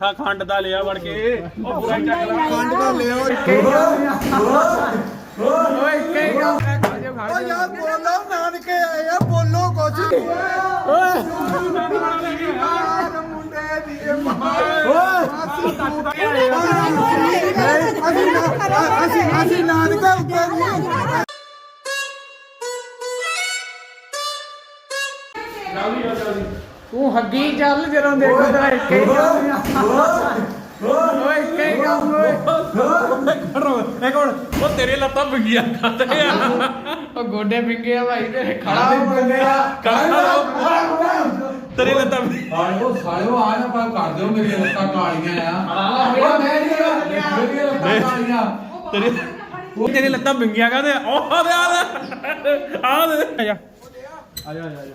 ਆ ਖੰਡ ਦਾ ਲਿਆ ਵੜ ਕੇ। ਉਹ ਪੂਰਾ ਚੱਕ ਲਾ। ਖੰਡ ਦਾ ਲਿਓ ਓਏ। ਕਈ ਗੱਲ ਓ ਯਾਰ ਬੋਲੋ ਨਾਨਕੇ ਆਏ ਆ ਬੋਲੋ ਕੁਛ। ਓਏ। ਮੁੰਡੇ ਦੀ ਨਾ- ਅਸੀਂ ਅਸੀਂ ਨਾਨਕੇ ਉੱਤੇ ਤੂੰ ਹੱਗੀ ਚੱਲ ਜਦੋਂ ਦੇਖੋ ਤੇਰਾ ਇੱਕ ਹੀ ਗੱਲ ਓਏ ਕਈ ਗੱਲ ਓਏ ਇੱਕ ਹੁਣ ਉਹ ਤੇਰੇ ਲੱਤਾਂ ਬਿੰਗੀਆਂ ਕਰਦੇ ਆ। ਉਹ ਗੋਡੇ ਪਿੰਗੇ ਆ ਭਾਈ ਤੇਰੇ ਖੜਾ ਹੋ ਬੰਦੇ ਆ। ਤੇਰੇ ਲੱਤਾਂ ਸਾਲਿਓ ਸਾਲਿਓ ਆ ਨਾ ਪਰ ਕਰ ਦਿਓ ਮੇਰੀਆਂ ਲੱਤਾਂ ਕਾਲੀਆਂ ਆ। ਓ ਮੈਂ ਨਹੀਂ ਮੇਰੀਆਂ ਲੱਤਾਂ ਕਾਲੀਆਂ। ਤੇਰੇ ਉਹ ਤੇਰੇ ਲੱਤਾਂ ਬਿੰਗੀਆਂ ਕਰਦੇ ਆ। ਉਹ ਆ ਦੇ ਆ ਦੇ। ਆ ਦੇ। ਆ ਜਾ ਆ ਜਾ ਆ ਜਾ ਨੋਨੇ ਆਇਆ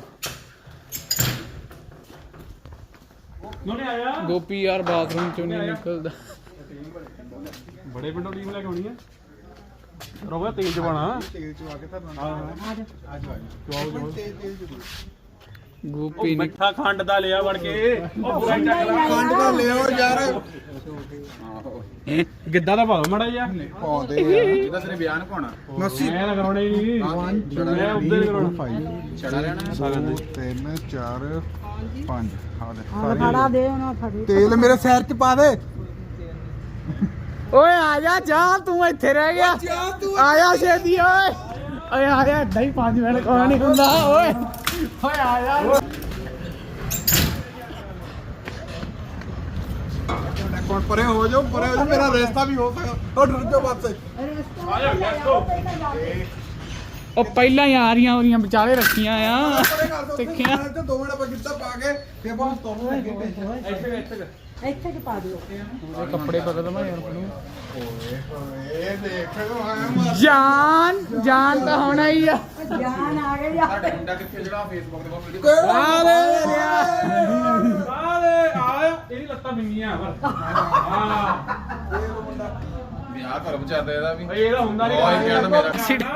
ਗੋਪੀ ਯਾਰ ਬਾਥਰੂਮ ਚੋਂ ਨਹੀਂ ਨਿਕਲਦਾ। ਬੜੇ ਪਿੰਡੋਂ ਟੀਮ ਲੈ ਕੇ ਆਉਣੀ ਆ। ਰੋਗਾ ਤੇਲ ਚ ਪਾਣਾ ਤੇਲ ਚਵਾ ਕੇ ਧਰਨਾ ਹਾਂ। ਆਜੋ ਆਜੋ ਤੇਲ ਤੇਲ ਚ ਗੋਪੀ ਨਹੀਂ ਮਿੱਠਾ ਖੰਡ ਦਾ ਲਿਆ ਵੜ ਕੇ। ਉਹ ਪੂਰਾ ਚੱਕ ਲਾ। ਖੰਡ ਦਾ ਲਿਓ ਯਾਰ। ਗਿੱਧਾ ਦਾ ਭਾਵੇਂ ਮੜਾ ਜਾ ਪਾਉਂਦੇ ਆ। ਇਹਦਾ ਤੇਰੇ ਬਿਆਨ ਪਾਉਣਾ। ਨਸੀ ਮੈਂ ਤਾਂ ਕਰਾਉਣਾ ਹੀ ਨਹੀਂ। ਮੈਂ ਉੱਧਰ ਹੀ ਕਰਾਉਣਾ। ਛੜਾ ਲੈਣਾ। ਸਾਗਨ ਦੇ 3 4 5 ਹਾਂ ਹੁਣ ਫੜਾ ਦੇ ਉਹਨਾਂ ਫੜੀ। ਤੇਲ ਮੇਰੇ ਸਿਰ ਚ ਪਾ ਦੇ। ਓਏ ਆ ਜਾ ਜਾ ਤੂੰ ਇੱਥੇ ਰਹਿ ਗਿਆ। ਆ ਜਾ ਛੇਤੀ ਓਏ। ਓਏ ਆ ਜਾ ਏਦਾਂ ਹੀ 5 ਮਿੰਟ ਕੋਈ ਨਹੀਂ ਹੁੰਦਾ ਓਏ। ਓਏ ਆ ਜਾ ਹੁਣ ਪਰੇ ਹੋ ਜਾਓ ਪਰੇ ਹੋ ਜਾਓ ਮੇਰਾ ਰਸਤਾ ਵੀ ਹੋ ਸਕਦਾ ਉਹ ਡਰ ਜਾਓ ਬਸ ਆ ਜਾ ਉਹ ਪਹਿਲਾਂ ਹੀ ਆ ਰਹੀਆਂ ਉਹਦੀਆਂ ਵਿਚਾਲੇ ਰੱਖੀਆਂ ਆ ਪਰੇ ਸਿੱਖਿਆ। ਤੇ ਦੋ ਮਿੰਟ ਆਪਾਂ ਗਿੱਧਾ ਪਾ ਕੇ ਤੇ ਆਪਾਂ ਤੁਹਾਨੂੰ ਲੱਗੇ ਇੱਥੇ ਇੱਥੇ ਇੱਥੇ ਕਿ ਪਾ ਦਿਓ? ਇਹ ਕੱਪੜੇ ਬਦਲ ਦਵਾਂ ਯਾਰ ਮੈਨੂੰ ਓਏ ਹੋਏ ਦੇਖ ਲੋ ਮਾਰ ਜਾਨ ਜਾਨ ਤਾਂ ਹੋਣਾ ਹੀ ਆ। ਜਾਨ ਆ ਗਈ ਆ। ਮੁੰਡਾ ਕਿੱਥੇ ਜਿਹੜਾ ਫੇਸਬੁੱਕ ਤੇ ਬਹੁਤ ਵੀਡੀਓ ਆ ਦੇ ਲਿਆ? ਆ ਦੇ ਆ ਇਹਦੀ ਲੱਤਾਂ ਬਿੰਗੀਆਂ ਪਰ। ਹਾਂ। ਵਿਆਹ ਕਰ ਵਿਚਾਰਦਾ ਇਹਦਾ ਵੀ। ਬਈ ਇਹਦਾ ਹੁੰਦਾ ਨਹੀਂ ਓਏ ਕਹਿੰਦਾ ਮੇਰਾ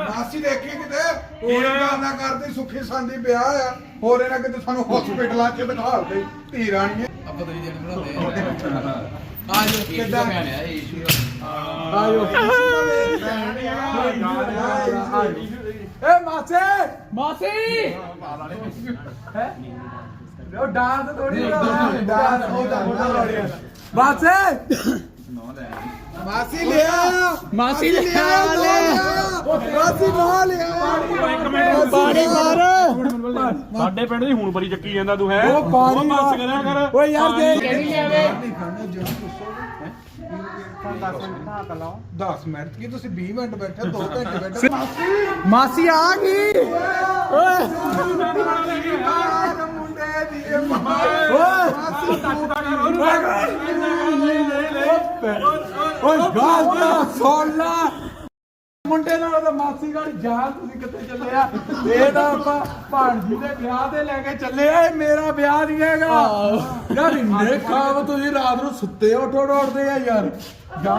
ਮਾਸੀ ਦੇਖੀ ਕਿਤੇ? ਹੋਰ ਨਾ ਕਰਦੀ ਸੁੱਖੀ ਸਾਂਦੀ ਵਿਆਹ ਆ। ਹੋਰ ਇਹਨਾਂ ਕਿਤੇ ਸਾਨੂੰ ਹਸਪੀਟਲਾਂ 'ਚ ਦਿਖਾਉਂਦੇ ਧੀ ਰਾਣੀ ਆਪਾਂ ਤੇਰੀ ਜਨ ਬਣਾਉਂਦੇ ਆ। ਆ ਜੋ ਕਿੱਦਾਂ? ਮੈਂ ਆ ਇਹ ਇਸ਼ੂ ਆਇਓ ਏ ਮਾਸੇ! ਮਾਸੀ! ਉਹ ਡਾਂਸ ਥੋੜੀ ਡਾਂਸ ਉਹ ਡਾਂਸ। ਮਾਸੇ! ਨੋ ਲੈ ਮਾਸੀ ਲਿਆ। ਮਾਸੀ ਲਿਆ ਮਾਸੀ ਨਾ ਲਿਆ। ਪਾਣੀ ਮਾਰ। ਸਾਡੇ ਪਿੰਡ ਦੀ ਹੁਣ ਬਰੀ ਚੱਕੀ ਜਾਂਦਾ ਤੂੰ ਹੈ? ਉਹ ਮਾਰ। ਕਰਿਆ ਕਰ। ਓਏ ਯਾਰ ਦੇ ਕਿਹੜੀ ਲਿਆਵੇ? 10 ਮਿੰਟ ਕੀ ਤੁਸੀਂ 20 ਮਿੰਟ ਬੈਠੇ 2 ਘੰਟੇ ਬੈਠੇ ਮਾਸੀ ਆ ਗਈ। ਓਏ ਯਾਰ ਮੁੰਡੇ ਦੀ ਮਾਂ ਓਏ ਗਾਲ ਤਾਂ ਸੁਣ ਲਾ। ਮੁੰਡੇ ਨਾਲ ਤਾਂ ਮਾਸੀ ਗਾੜੀ ਜਾ ਤੁਸੀਂ ਕਿੱਥੇ ਚੱਲੇ ਆ? ਇਹ ਤਾਂ ਆਪਾਂ ਭਾਣਜੀ ਦੇ ਵਿਆਹ ਤੇ ਲੈ ਕੇ ਚੱਲੇ ਆ ਇਹ ਮੇਰਾ ਵਿਆਹ ਨਹੀਂ ਹੈਗਾ। ਯਾਰ ਇੰਨੇ ਖਾਬ ਤੁਸੀਂ ਰਾਤ ਨੂੰ ਸੁੱਤੇ ਉੱਠ ਉੱਠਦੇ ਆ ਯਾਰ। ਜਾ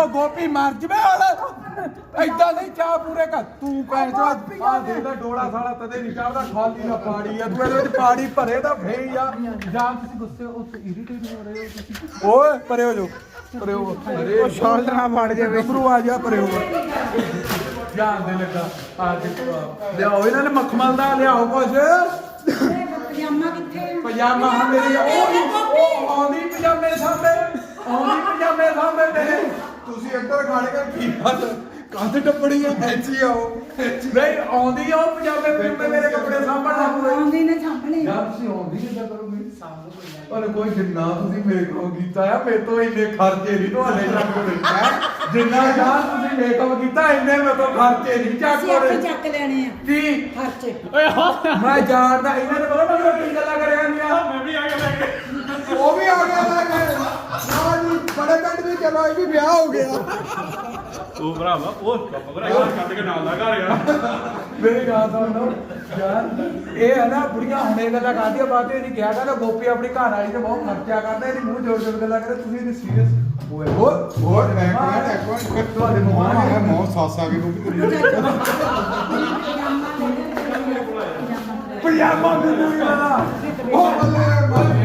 ਉਹ ਗੋਪੀ ਮਰ ਜਵੇ ਹੁਣ। ਐਦਾਂ ਨਹੀਂ ਚਾਹ ਪੂਰੇ ਕਰ। ਤੂੰ ਕਹਿ ਜਾ। ਆ ਦੇ ਦਾ। ਡੋਲਾ ਸਾਲਾ ਤਦੇ ਨਹੀਂ ਚਾਹਦਾ ਖਾਲੀ ਨਾ ਪਾੜੀ ਆ। ਤੂੰ ਇਹਦੇ ਵਿੱਚ ਪਾੜੀ ਭਰੇ ਤਾਂ ਫੇ ਹੀ ਆ। ਜਾਂ ਤੁਸੀਂ ਗੁੱਸੇ ਹੋ ਇਰੀਟੇਟ ਹੋ ਰਹੇ ਹੋ ਤੁਸੀਂ? ਓਏ ਪਰੇ ਹੋ ਜਾਓ। ਪਰੇ ਹੋ। ਉਹ ਸ਼ਾਲਟ ਨਾ ਫੜ ਜਾਵੇ। ਗੱਭਰੂ ਆ ਜਾ ਪਰੇ ਹੋ। ਜਾਨ ਦੇ ਲੱਗਾ। ਆ ਦੇ ਲਿਆਓ ਇਹਨਾਂ ਨੇ ਮਖਮਲ ਦਾ ਲਿਆਓ ਕੁਝ ਪਜਾਮਾ ਕਿੱਥੇ ਆ? ਪਜਾਮਾ ਮੇਰੀ ਉਹ ਉਹ ਆਉਂਦੀ ਪਜਾਮੇ ਸਾਹਮਣੇ ਆਉਂਦੀ ਪਜਾਮੇ ਸਾਹਮਣੇ ਤੇਰੇ ਤੁਸੀਂ ਇੱਧਰ ਖਾਣੇ ਕਰ ਕੀ ਬਾਤ ਕੰਧ ਟੱਪੜੀ ਐਚੀ ਆਓ। ਨਹੀਂ ਆਉਂਦੀ ਆ ਉਹ ਪਜਾਮੇ ਮੇਰੇ ਕੱਪੜੇ ਸਾਂਭਣ ਲੱਗ ਪਏ। ਆਉਂਦੀ ਨੇ ਸਾਹਮਣੇ ਯਾਰ ਤੁਸੀਂ ਆਉਂਦੀ ਕਿੱਦਾਂ ਕਰੋਗੇ? ਪਰ ਕੋਈ ਜਿੰਨਾ ਤੁਸੀਂ ਮੇਰੇ ਕੋਲ ਕੀਤਾ ਆ ਮੇਰੇ ਤੋਂ ਇੰਨੇ ਖਰਚੇ ਨਹੀਂ ਤੁਹਾਡੇ ਚੱਕ ਹੋਣੇ ਜਿੰਨਾ ਯਾਰ ਤੁਸੀਂ ਮੇਕਅਪ ਕੀਤਾ ਇੰਨੇ ਮੇਰੇ ਤੋਂ ਖਰਚੇ ਨਹੀਂ ਚੱਕ ਅਸੀਂ ਆਪੇ ਹੋਣੇ। ਚੱਕ ਲੈਣੇ ਆ। ਕੀ? ਖਰਚੇ। ਓਏ ਹੋ। ਮੈਂ ਜਾਣਦਾ ਇਹਨਾਂ ਨੇ ਪਤਾ ਮੈਂ ਕੀ ਗੱਲਾਂ ਕਰਿਆ ਨਹੀਂ ਮੈਂ ਵੀ ਆ ਗਿਆ ਲੈ ਕੇ ਉਹ ਵੀ ਆ ਗਿਆ ਲੈ ਕੇ ਨਾ ਜੀ ਬੜੇ ਪਿੰਡ ਵੀ ਚਲੋ ਇਹ ਵੀ ਵਿਆਹ ਹੋ ਗਿਆ। ਉਹ ਭਰਾਵਾ ਉਹ ਭਰਾ ਯਾਰ ਕੱਢ ਕੇ ਨਾਲ ਦਾ ਘਰ ਆ। ਮੇਰੀ ਗੱਲ ਸੁਣ ਲਓ ਯਾਰ ਇਹ ਹੈ ਨਾ ਬੁੜੀਆਂ ਹੁਣੇ ਗੱਲਾਂ ਕਰਦੀਆਂ ਬਾਅਦ ਇਹ ਨਹੀਂ ਕਿਹਾ ਕਰਦਾ ਗੋਪੀ ਆਪਣੀ ਘਰ ਵਾਲੀ ਤੇ ਬਹੁਤ ਖਰਚਾ ਕਰਦਾ ਇਹਦੀ ਮੂੰਹ ਜੋੜ ਜੋੜ ਗੱਲਾਂ ਕਰੇ ਤੁਸੀਂ ਇਹਦੀ ਸੀਰੀਅਸ ਓਏ ਹੋਰ ਹੋਰ ਮੈਂ ਕਹਿੰਦਾ ਤੁਹਾਡੇ ਮੂੰਹ ਆ ਗਿਆ ਮੌਤ ਸੱਸ ਗੋਪੀ ਤੇਰੀ ਪਜਾਮਾ ਮੈਨੂੰ ਲਾ ਉਹ ਬੱਲੇ ਬੱਲੇ।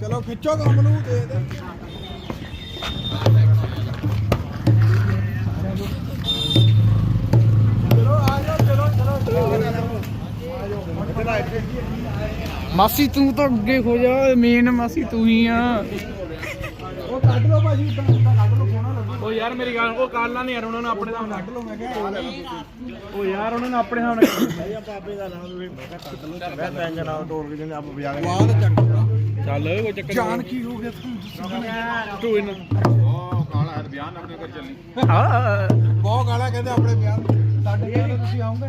ਚਲੋ ਖਿੱਚੋ ਕੰਮ ਨੂੰ ਦੇ ਦੇ ਚਲੋ ਆ ਜਾਓ ਚਲੋ ਚਲੋ ਮਾਸੀ ਤੂੰ ਤਾਂ ਅੱਗੇ ਹੋ ਜਾ ਮੇਨ ਮਾਸੀ ਤੂੰ ਹੀ ਆ। ਉਹ ਕੱਢ ਲਓ ਭਾਜੀ ਇਦਾਂ ਕੱਢ ਲਓ ਸੋਹਣਾ ਲੱਗੂ ਉਹ ਯਾਰ ਮੇਰੀ ਗੱਲ ਉਹ ਕਾਲਾ ਨਹੀਂ ਯਾਰ ਉਹਨਾਂ ਨੇ ਆਪਣੇ ਹਿਸਾਬ ਨਾਲ। ਕੱਢ ਲਓ ਮੈਂ ਕਿਹਾ ਉਹ ਯਾਰ ਉਹਨਾਂ ਨੇ ਆਪਣੇ ਹਿਸਾਬ ਨਾਲ ਵਾਲ ਚੱਕ ਚੱਲ ਕੋਈ ਚੱਕਰ ਜਾਨ ਕੀ ਹੋ ਗਿਆ ਤੁਹਾਨੂੰ ਤੂੰ ਇਹਨਾਂ ਬਹੁਤ ਗਾਲਾਂ ਕਹਿੰਦੇ ਆਪਣੇ ਵਿਆਹ ਨੂੰ। ਸਾਡੇ ਵਿਆਹ ਤੇ ਤੁਸੀਂ ਆਉਂਗੇ।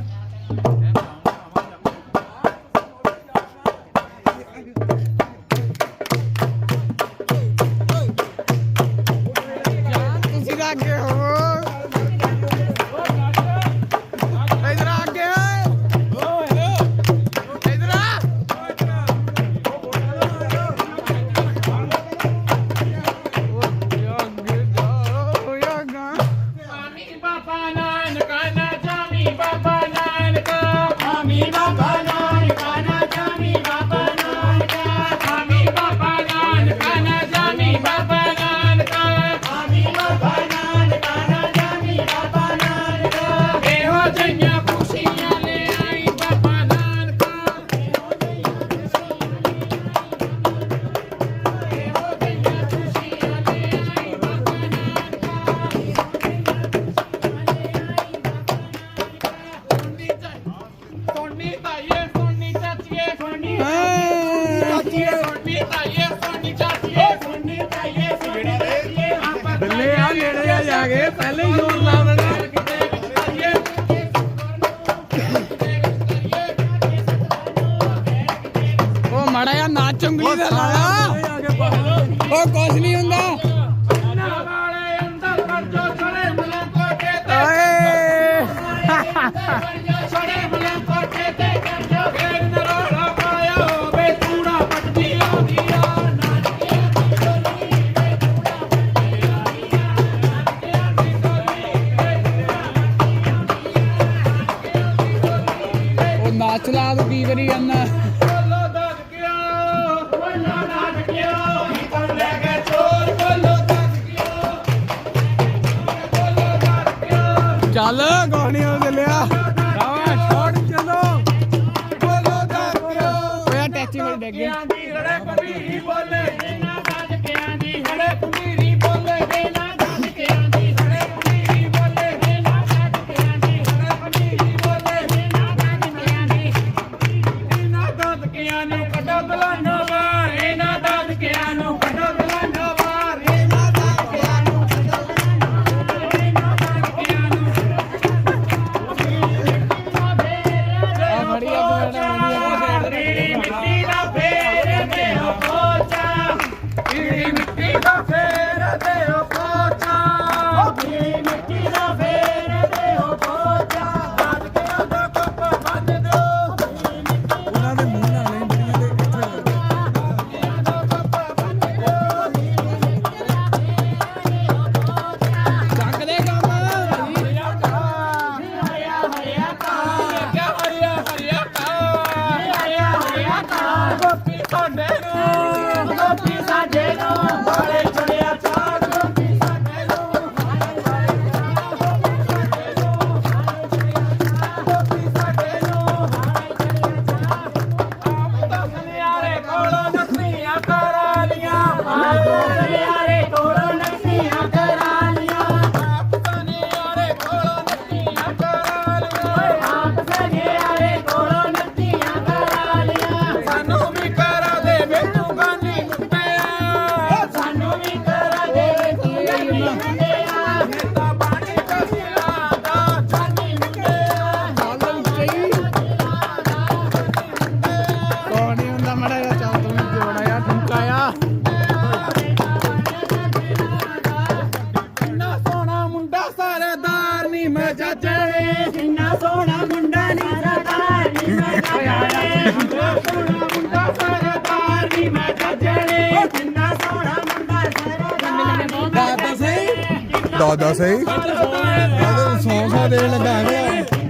ਦਾ ਲਾਇਆ ਉਹ ਕੁਛ ਨਹੀਂ ਹੁੰਦਾ ਚੱਲ ਦਾਦਾ ਸਹੀ? ਦਾਦਾ ਸੌ ਸੌ ਦੇਣ ਲੱਗਾ ਹੈ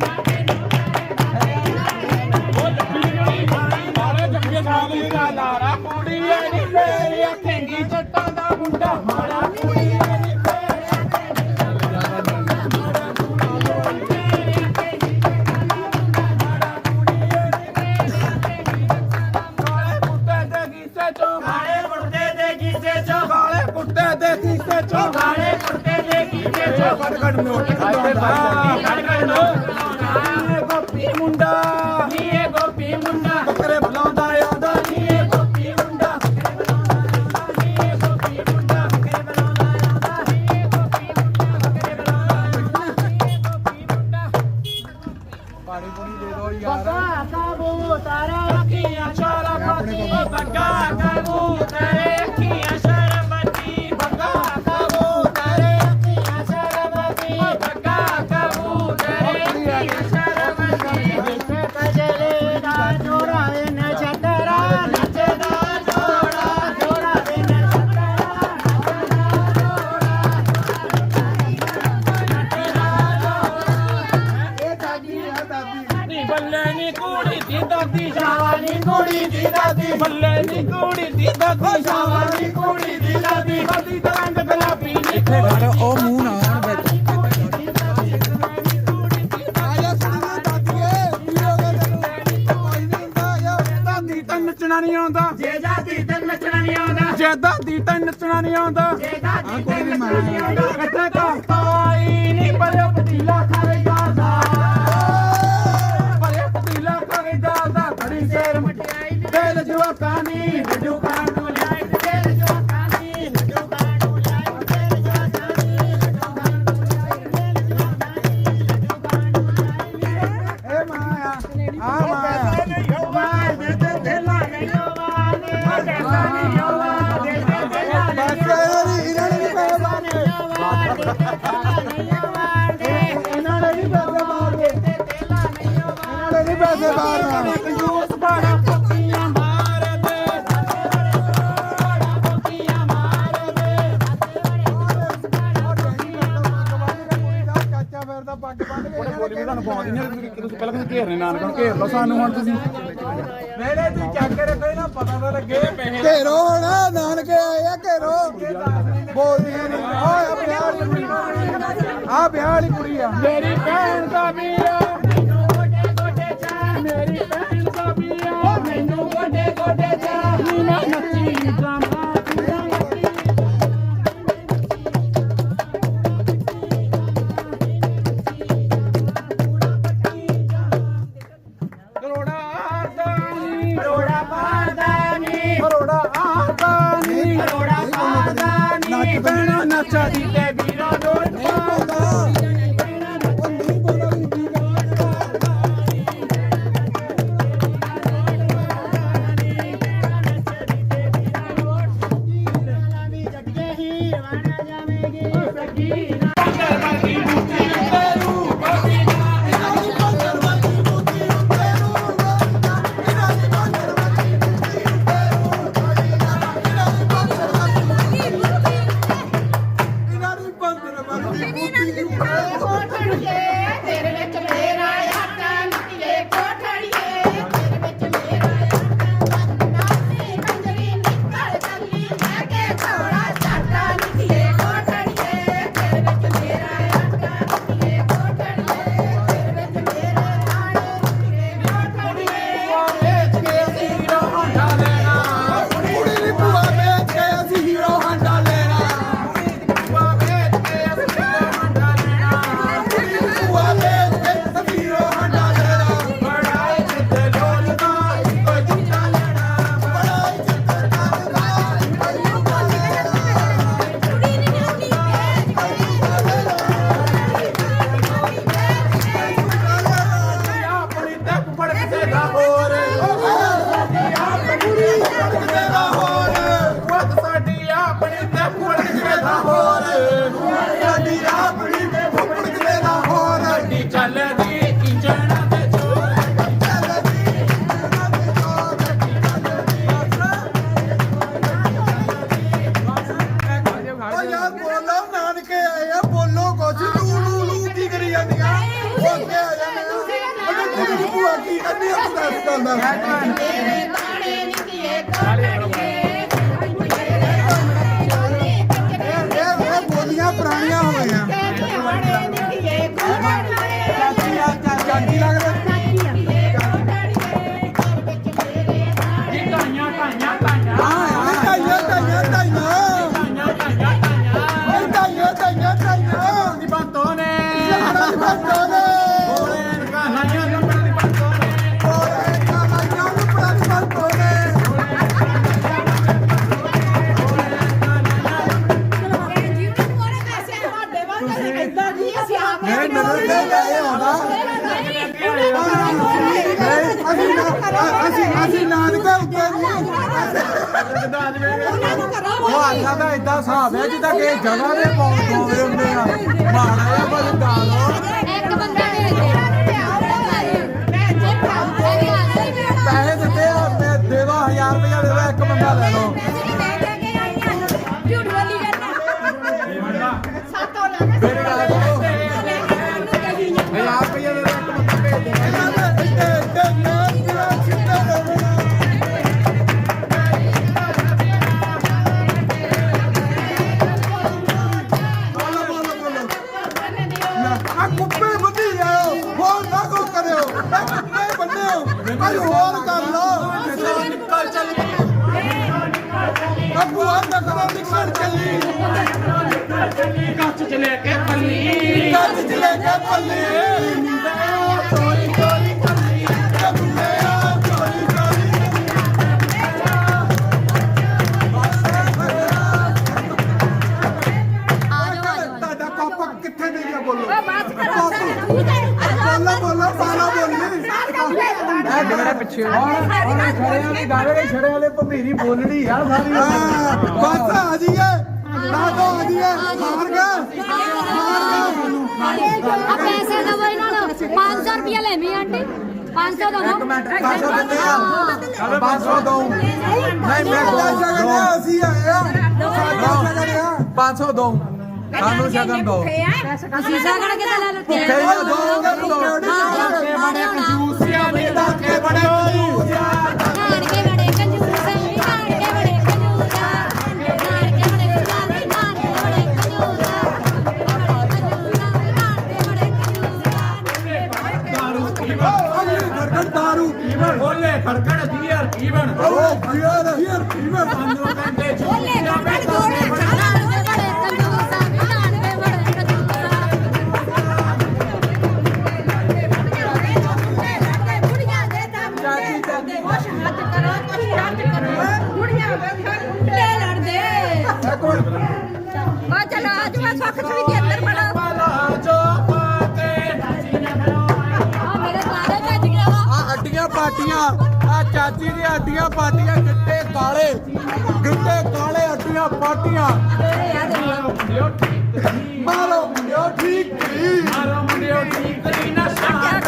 काढून ਜੇ ਦਾਦੀ ਤਾਂ ਨੱਚਣਾ ਨਹੀਂ ਆਉਂਦਾ। ਜੇ ਦਾਦੀ ਤਾਂ ਨੱਚਣਾ ਨਹੀਂ ਆਉਂਦਾ। ਇੱਥੇ ਕਾਸਤਾ ਹੀ ਨਹੀਂ ਭਰਿਆ ਪਤੀਲਾ ਖਾਵੇ ਪੱਗ ਬੰਨ ਕੇ ਹੁਣ ਬੋਲੀ ਵੀ ਤੁਹਾਨੂੰ ਪਾਉਂਦੀ ਨਹੀਂ ਤੁਸੀਂ ਪਹਿਲਾਂ ਕਿਉਂ ਘੇਰਨੇ ਨਾਨਕ ਨੂੰ ਘੇਰ ਲਓ ਸਾਨੂੰ ਹੁਣ ਤੁਸੀਂ। ਮੇਰੇ ਤੂੰ ਚੱਕ ਕੇ ਰੱਖੋ ਇਹਨਾਂ ਪਤਾ ਤਾਂ ਘੇਰੋ ਹੁਣ ਨਾਨਕੇ ਵਿਆਹ ਕੁੜੀ। ਆ। ਮੇਰੀ ਭੈਣ ਦਾ ਵੀਰ ਪਾਉਂਦਾ ਤੇਰੇ ਬਾਣੇ ਨਿਕਲੇ ਕਾਲੇ ਉਹਨਾਂ ਨੂੰ ਕਰੋ ਉਹ ਆਖਾ ਦਾ ਇਦਾਂ ਹਿਸਾਬ ਹੈ ਜਿੱਦਾਂ ਕਿ ਜਗ੍ਹਾ ਦੇ ਪੌਂ ਪਾਉਂਦੇ ਹੁੰਦੇ ਆ। ਮਾੜਾ ਜਿਹਾ ਬਸ ਲਓ। ਇੱਕ ਬੰਦਾ ਭੇਜ ਦੇ ਪੈਸੇ ਦਿੱਤੇ ਆ ਮੈਂ ਦੇ ਦੋ 1000 ਰੁਪਇਆ ਦੇ ਦੋ ਇੱਕ ਬੰਦਾ ਲੈ ਲਓ। ਪਿੱਛੇ ਹੁਣ ਖੜਿਆਂ ਦੀ ਗੱਲ ਨਹੀਂ ਛੜੇ ਵਾਲੇ ਭੰਮੀਰੀ ਬੋਲਣੀ ਆ ਸਾਰੀ ਬਸ ਆ ਜੀਏ ਲਾਗੋ ਆ ਜੀਏ ਹਾਰ ਗਏ ਹਾਰ ਗਏ ਆ ਪੈਸੇ ਦਵੋ ਇਹਨਾਂ ਨੂੰ। 500 ਰੁਪਏ ਲੈਣੀ ਆਂਟੀ। 500 ਦਵੋ। ਇੱਕ ਮਿੰਟ 500 ਦਿੰਦੇ ਆ। 500 ਦੋ। ਨਹੀਂ ਮੈਂ ਕਿਹਾ ਸ਼ਗਨ ਆ, ਅਸੀਂ ਆਏ ਆ। ਸਾਡਾ ਸ਼ਗਨ ਆ 500 ਦੋ। ਸਾਨੂੰ ਸ਼ਗਨ ਦੋ। ਅਸੀਂ ਸਾਗੜ ਕੇ ਲੈ ਲਓ? ਭੁੱਖੇ ਹੀ ਆ, ਦੋਗੇ ਤਾਂ ਆ ਚਲੋ ਅੱਜ ਮੈਂ ਸੁੱਖ ਸੁਣੀ ਦੇ ਅੰਦਰ ਬੜਾ ਆ ਮੇਰੇ ਸਾਰੇ ਭੱਜ ਗਿਆ ਵਾ ਆ ਅੱਡੀਆਂ ਪਾਟੀਆਂ ਆ ਚਾਚੀ ਦੀ ਅੱਡੀਆਂ ਪਾਟੀਆਂ ਗਿੱਟੇ ਕਾਲੇ ਗਿੱਟੇ ਕਾਲੇ ਅੱਡੀਆਂ ਪਾਟੀਆਂ ਮਾਰੋ ਮੁੰਡਿਓ ਠੀਕ। ਨਹੀਂ ਮਾਰੋ ਮੁੰਡਿਓ ਠੀਕ। ਨਹੀਂ ਨਾ ਸ਼ਾਨ